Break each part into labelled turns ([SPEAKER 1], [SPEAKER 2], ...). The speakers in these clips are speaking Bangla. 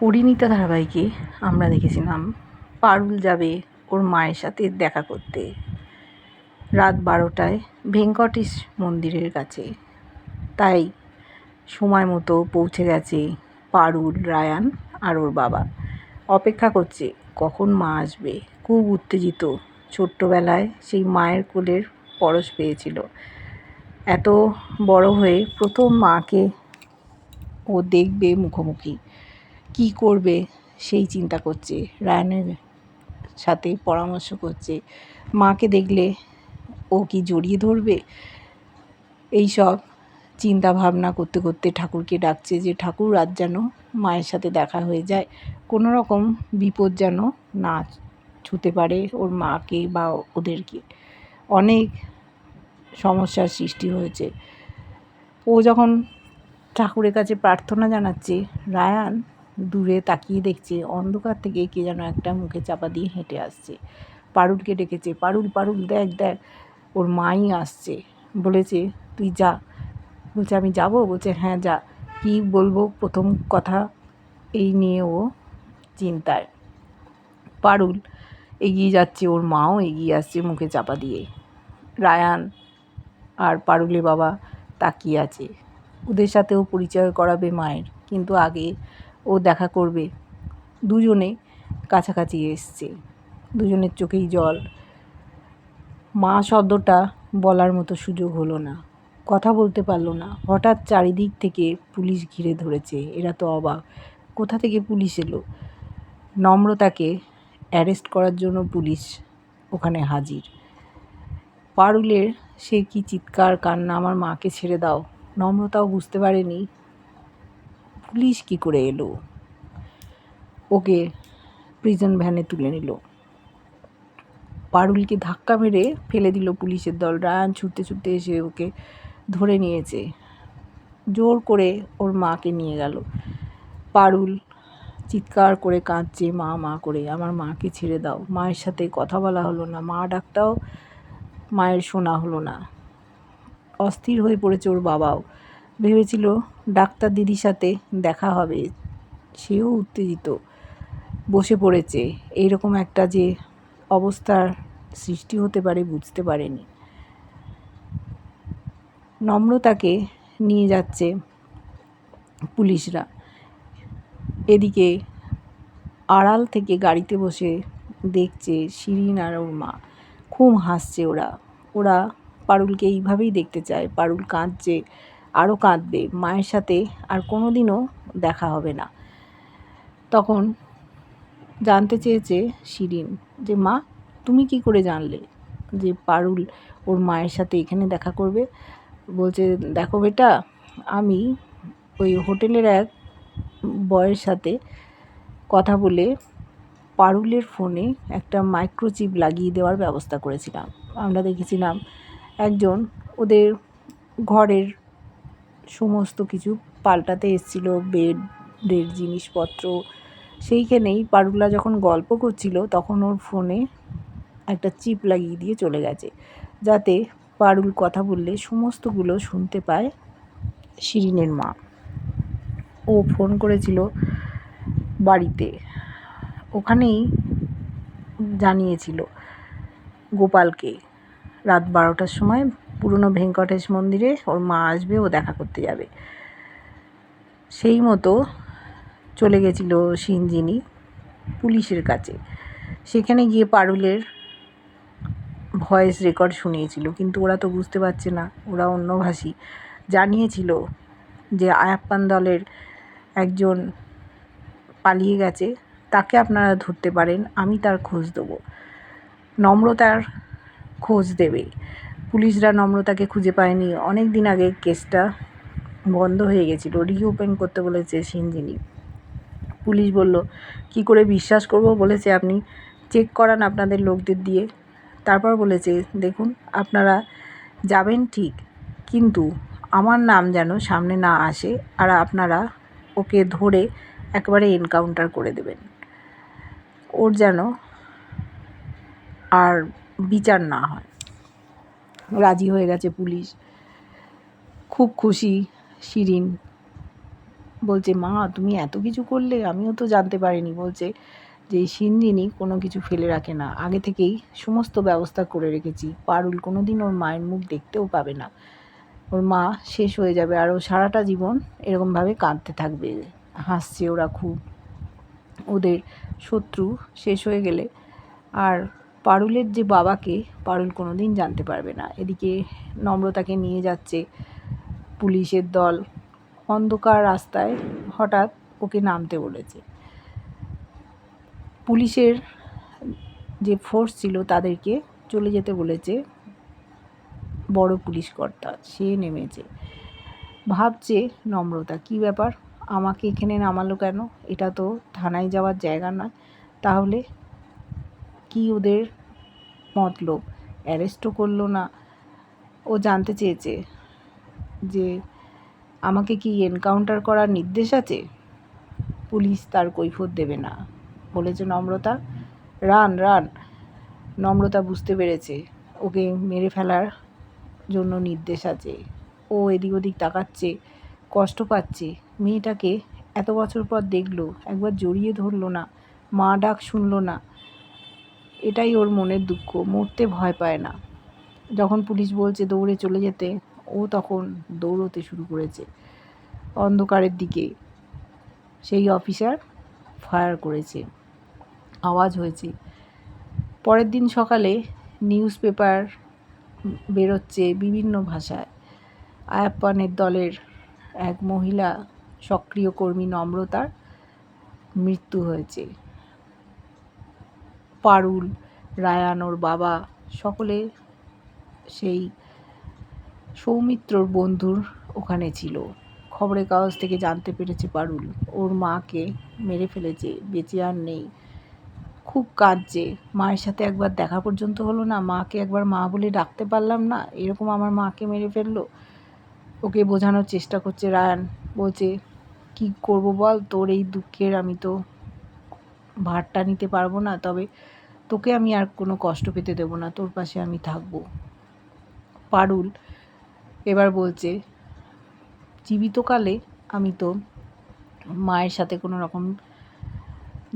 [SPEAKER 1] পরিণীতা ধারাবাহিকে আমরা দেখেছিলাম, পারুল যাবে ওর মায়ের সাথে দেখা করতে। রাত বারোটায় ভেঙ্কটেশ মন্দিরের কাছে। তাই সময় মতো পৌঁছে গেছে পারুল, রায়ান আর ওর বাবা। অপেক্ষা করছে, কখন মা আসবে? খুব উত্তেজিত। ছোট্টবেলায় সেই মায়ের কোলের পরশ পেয়েছিল। এত বড় হয়ে প্রথম মাকে ও দেখবে মুখোমুখি। কি করবে? সেই চিন্তা করছে। রায়ানের সাথে পরামর্শ করছে। মাকে দেখলে ও কি জড়িয়ে ধরবে? এই সব চিন্তা ভাবনা করতে করতে ঠাকুরকে ডাকছে যে, ঠাকুর, আজ যেন মায়ের সাথে দেখা হয়ে যায়। কোনো রকম বিপদ যেন না ছুতে পারে ওর মাকে বা ওদেরকে। অনেক সমস্যার সৃষ্টি হয়েছে। ও যখন ঠাকুরের কাছে প্রার্থনা জানাচ্ছে, রায়ান দূরে তাকিয়ে দেখছে, অন্ধকার থেকে কে যেন একটা মুখে চাপা দিয়ে হেঁটে আসছে। পারুলকে ডেকেছে, পারুল পারুল, দেখ দেখ, ওর মাই আসছে। বলেছে, তুই যা। বলছে, আমি যাব? বলছে হ্যাঁ যা। কি বলব, প্রথম কথা এই নিয়ে ও চিন্তায়। পারুল এগিয়ে যাচ্ছে, ওর মাও এগিয়ে আসছে মুখে চাপা দিয়ে। রায়ান আর পারুলে বাবা তাকিয়ে আছে। ওদের সাথেও পরিচয় করাবে মায়ের, কিন্তু আগে ও দেখা করবে। দুজনে কাছাকাছি এসছে। দুজনের চোখেই জল। মা শব্দটা বলার মতো সুযোগ হলো না। কথা বলতে পারল না। হঠাৎ চারিদিক থেকে পুলিশ ঘিরে ধরেছে। এরা তো অবাক। কোথা থেকে পুলিশ এলো? নম্রতাকে অ্যারেস্ট করার জন্য পুলিশ ওখানে হাজির। পারুলের সে কি চিৎকার, কান্না আমার মাকে ছেড়ে দাও। নম্রতাও বুঝতে পারেনি পুলিশ কি করে এলো? ওকে প্রিজন ভ্যানে তুলে নিল। পারুলকে ধাক্কা মেরে ফেলে দিল পুলিশের দল। রায়ান ছুটতে ছুটতে এসে ওকে ধরে নিয়েছে। জোর করে ওর মাকে নিয়ে গেল। পারুল চিৎকার করে কাঁদছে, মা মা করে, আমার মাকে ছেড়ে দাও। মায়ের সাথে কথা বলা হলো না। মা ডাকটাও মায়ের শোনা হলো না। অস্থির হয়ে পড়েছে ওর বাবাও। ভেবেছিল ডাক্তার দিদির সাথে দেখা হবে। সেও উত্তেজিত। বসে পড়েছে। এইরকম একটা যে অবস্থার সৃষ্টি হতে পারে বুঝতে পারেনি। নম্রতাকে নিয়ে যাচ্ছে পুলিশরা। এদিকে আড়াল থেকে গাড়িতে বসে দেখছে শিরিন আর ওর মা। খুব হাসছে ওরা। ওরা পারুলকে এইভাবেই দেখতে চায়। পারুল কাঁদছে। আরও কাঁদবে। মায়ের সাথে আর কোনো দিনও দেখা হবে না। তখন জানতে চেয়েছে শিরিন যে, মা, তুমি কি করে জানলে যে পারুল ওর মায়ের সাথে এখানে দেখা করবে? বলছে, দেখো বেটা, আমি ওই হোটেলের এক বয়ের সাথে কথা বলে পারুলের ফোনে একটা মাইক্রোচিপ লাগিয়ে দেওয়ার ব্যবস্থা করেছিলাম। আমরা দেখেছিলাম একজন ওদের ঘরের সমস্ত কিছু পাল্টাতে এসেছিল বেডের জিনিসপত্র। সেইখানেই পারুলা যখন গল্প করছিল, তখন ওর ফোনে একটা চিপ লাগিয়ে দিয়ে চলে গেছে, যাতে পারুল কথা বললে সমস্তগুলো শুনতে পায় শিরিনের মা। ও ফোন করেছিল বাড়িতে। ওখানেই জানিয়েছিল গোপালকে। রাত বারোটার সময় পুরনো ভেঙ্কটেশ মন্দিরে ওর মা আসবে, ও দেখা করতে যাবে। সেই মতো চলে গেছিল সিনজিনি পুলিশের কাছে। সেখানে গিয়ে পারুলের ভয়েস রেকর্ড শুনিয়েছিল, কিন্তু ওরা তো বুঝতে পারছে না, ওরা অন্যভাষী জানিয়েছিল যে আয়াপ্পান দলের একজন পালিয়ে গেছে, তাকে আপনারা ধরতে পারেন, আমি তার খোঁজ দেবো। নম্রতার খোঁজ দেবে। পুলিশরা নম্রতাকে খুঁজে পায়নি। অনেক দিন আগে কেসটা বন্ধ হয়ে গেছিল। রিওপেন করতে বলেছে সিনজিনি। পুলিশ বলল, কি করে বিশ্বাস করব? বলেছে, আপনি চেক করান আপনাদের লোকদের দিয়ে। তারপর বলেছে, দেখুন, আপনারা যাবেন ঠিক, কিন্তু আমার নাম যেন সামনে না আসে আর আপনারা ওকে ধরে একবারে এনকাউন্টার করে দেবেন। ওর যেন আর বিচার না হয়। রাজি হয়ে গেছে পুলিশ। খুব খুশি শিরিন। বলছে, মা, তুমি এত কিছু করলে আমিও তো জানতে পারিনি। বলছে যে এই সিনজিনি কোনো কিছু ফেলে রাখে না। আগে থেকেই সমস্ত ব্যবস্থা করে রেখেছি। পারুল কোনো দিন ওর মায়ের মুখ দেখতেও পাবে না। ওর মা শেষ হয়ে যাবে আর ও সারাটা জীবন এরকমভাবে কাঁদতে থাকবে। হাসছে ওরা খুব। ওদের শত্রু শেষ হয়ে গেলে আর পারুলের যে বাবাকে পারুল কোনো দিন জানতে পারবে না। এদিকে নম্রতাকে নিয়ে যাচ্ছে পুলিশের দল। অন্ধকার রাস্তায় হঠাৎ ওকে নামতে বলেছে। পুলিশের যে ফোর্স ছিল তাদেরকে চলে যেতে বলেছে বড় পুলিশ কর্তা। সে নেমেছে। ভাবছে, নম্রতা, কি ব্যাপার? আমাকে এখানে নামালো কেন? এটা তো থানায় যাওয়ার জায়গা নয়। তাহলে কি ওদের মতলব। অ্যারেস্টও করল না। ও জানতে চেয়েছে যে আমাকে কি এনকাউন্টার করার নির্দেশ আছে? পুলিশ তার কৈফত দেবে না, বলেছে নম্রতা। রান রান, নম্রতা বুঝতে পেরেছে। ওকে মেরে ফেলার জন্য নির্দেশ আছে। ও এদিক ওদিক তাকাচ্ছে, কষ্ট পাচ্ছে। মেয়েটাকে এত বছর পর দেখল, একবার জড়িয়ে ধরলো না। মা ডাক শুনলো না। এটাই ওর মনের দুঃখ, মরতে ভয় পায় না। যখন পুলিশ বলছে দৌড়ে চলে যেতে, ও তখন দৌড়তে শুরু করেছে। অন্ধকারের দিকে সেই অফিসার ফায়ার করেছে। আওয়াজ হয়েছে। পরের দিন সকালে নিউজ পেপার বেরোচ্ছে বিভিন্ন ভাষায়। আয়াপ্পানের দলের এক মহিলা সক্রিয় কর্মী নম্রতার মৃত্যু হয়েছে। পারুল, রায়ান ওর বাবা, সকলে সেই সৌমিত্রর বন্ধুর ওখানে ছিল। খবরের কাগজ থেকে জানতে পেরেছে পারুল, ওর মাকে মেরে ফেলেছে, বেঁচে আর নেই। খুব কাঁদছে, মায়ের সাথে একবার দেখা পর্যন্ত হলো না, মাকে একবার মা বলে ডাকতে পারলাম না, এরকম আমার মাকে মেরে ফেলল। ওকে বোঝানোর চেষ্টা করছে রায়ান, বলছে, কি করব বল, তোর এই দুঃখের আমি তো ভারটা নিতে পারব না, তবে তোকে আমি আর কোনো কষ্ট পেতে দেবো না, তোর পাশে আমি থাকব। পারুল এবার বলছে, জীবিতকালে আমি তো মায়ের সাথে কোনো রকম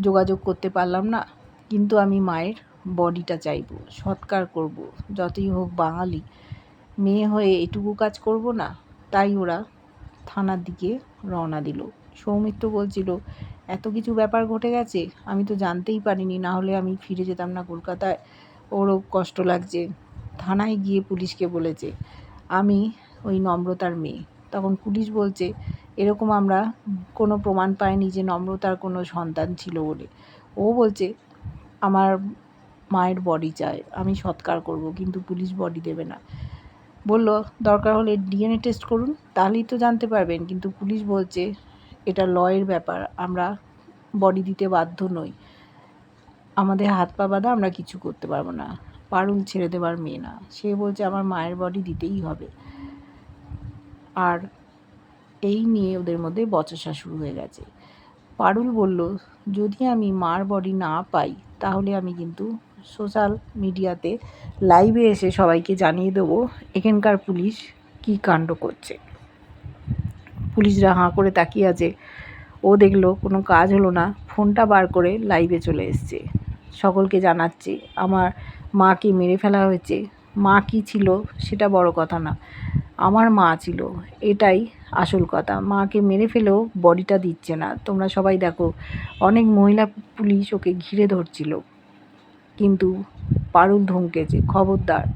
[SPEAKER 1] যোগাযোগ করতে পারলাম না, কিন্তু আমি মায়ের বডিটা চাইব, সৎকার করব, যতই হোক বাঙালি। মেয়ে হয়ে এটুকু কাজ করব না, তাই ওরা থানার দিকে রওনা দিল। সৌমিত্র বলছিল, এত কিছু ব্যাপার ঘটে গেছে? আমি তো জানতেই পারিনি, না হলে আমি ফিরে যেতাম না কলকাতায়। ওরও কষ্ট লাগছে। থানায় গিয়ে পুলিশকে বলেছে, আমি ওই নম্রতার মেয়ে। তখন পুলিশ বলছে, এরকম আমরা কোনো প্রমাণ পাইনি যে নম্রতার কোনো সন্তান ছিল বলে। ও বলছে, আমার মায়ের বডি চায় আমি সৎকার করব, কিন্তু পুলিশ বডি দেবে না। বলল, দরকার হলে ডিএনএ টেস্ট করুন, তাহলেই তো জানতে পারবেন। কিন্তু পুলিশ বলছে এটা লয়ের ব্যাপার, আমরা বডি দিতে বাধ্য নই। আমাদের হাত পা বাঁধা আমরা কিছু করতে পারব না। পারুল ছেড়ে দেবার মেয়ে না। সে বলছে, আমার মায়ের বডি দিতেই হবে। আর এই নিয়ে ওদের মধ্যে বচসা শুরু হয়ে গেছে। পারুল বলল, যদি আমি মার বডি না পাই, তাহলে আমি কিন্তু সোশ্যাল মিডিয়াতে লাইভে এসে সবাইকে জানিয়ে দেবো, এখানকার পুলিশ কী কাণ্ড করছে। পুলিশরা হাঁ করে তাকিয়ে আছে। ও দেখল কোনো কাজ হলো না। ফোনটা বার করে লাইভে চলে এসছে। সকলকে জানাচ্ছে, আমার মাকে মেরে ফেলা হয়েছে। মা কী ছিল সেটা বড় কথা না। আমার মা ছিল, এটাই আসল কথা। মাকে মেরে ফেলেও বডিটা দিচ্ছে না। তোমরা সবাই দেখো, অনেক মহিলা পুলিশ ওকে ঘিরে ধরছিল। কিন্তু পারুল ধমকেছে, খবরদার,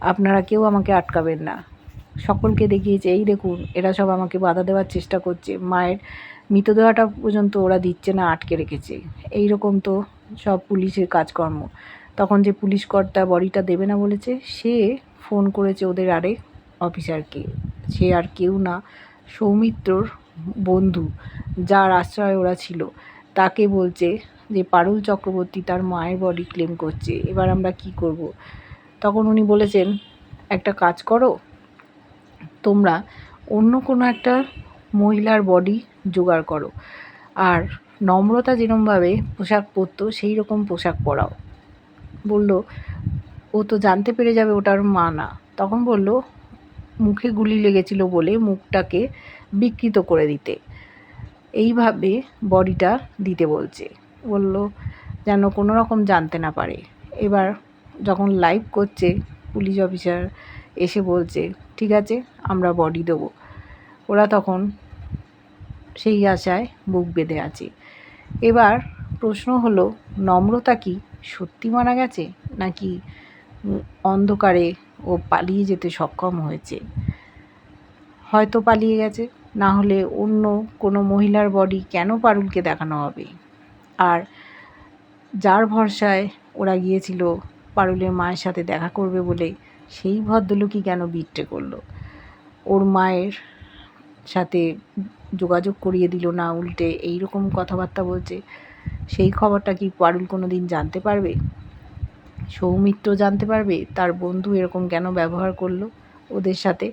[SPEAKER 1] আপনারা কেউ আমাকে আটকাবেন না। সকলকে দেখিয়েছে, এই দেখুন, এরা সব আমাকে বাধা দেওয়ার চেষ্টা করছে। মায়ের মৃতদেহটা পর্যন্ত ওরা দিচ্ছে না, আটকে রেখেছে। এই রকম তো সব পুলিশের কাজকর্ম। তখন যে পুলিশ কর্তা বডিটা দেবে না বলেছে, সে ফোন করেছে ওদের আরেক অফিসারকে। সে আর কেউ না, সৌমিত্রর বন্ধু, যার আশ্রয় ওরা ছিল। তাকে বলছে যে, পারুল চক্রবর্তী তার মায়ের বডি ক্লেম করছে, এবার আমরা কি করব। তখন উনি বলেছেন, একটা কাজ করো তোমরা অন্য কোনো একটা মহিলার বডি জোগাড় করো। আর নম্রতা যেরমভাবে পোশাক পরতো সেই রকম পোশাক পরাও। বলল, ও তো জানতে পেরে যাবে ওটার মা না। তখন বলল, মুখে গুলি লেগেছিল বলে মুখটাকে বিকৃত করে দিতে। এইভাবে বডিটা দিতে বলছে। বলল, যেন কোনো রকম জানতে না পারে। এবার যখন লাইভ করছে পুলিশ অফিসার এসে বলছে, ঠিক আছে, আমরা বডি দেবো। ওরা তখন সেই আশায় বুক বেঁধে আছে। এবার প্রশ্ন হলো, নম্রতা কি সত্যি মারা গেছে নাকি অন্ধকারে ও পালিয়ে যেতে সক্ষম হয়েছে? হয়তো পালিয়ে গেছে, না হলে অন্য কোনো মহিলার বডি কেন পারুলকে দেখানো হবে? আর যার ভরসায় ওরা গিয়েছিল, পারুলের মায়ের সাথে দেখা করবে বলে সেই ভদ্রলোকই কেন বিট্রে করল? ওর মায়ের সাথে যোগাযোগ করিয়ে দিল না, উল্টে এই রকম কথাবার্তা বলছে। সেই খবরটা কি পারুল কোনো দিন জানতে পারবে? সৌমিত্র জানতে পারবে? তার বন্ধু এরকম কেন ব্যবহার করল ওদের সাথে?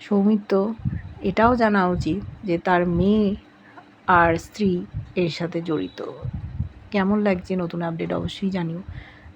[SPEAKER 1] সৌমিত্র, এটাও জানা উচিত যে তার মেয়ে আর স্ত্রী এর সাথে জড়িত। কেমন লাগছে নতুন আপডেট অবশ্যই জানিও।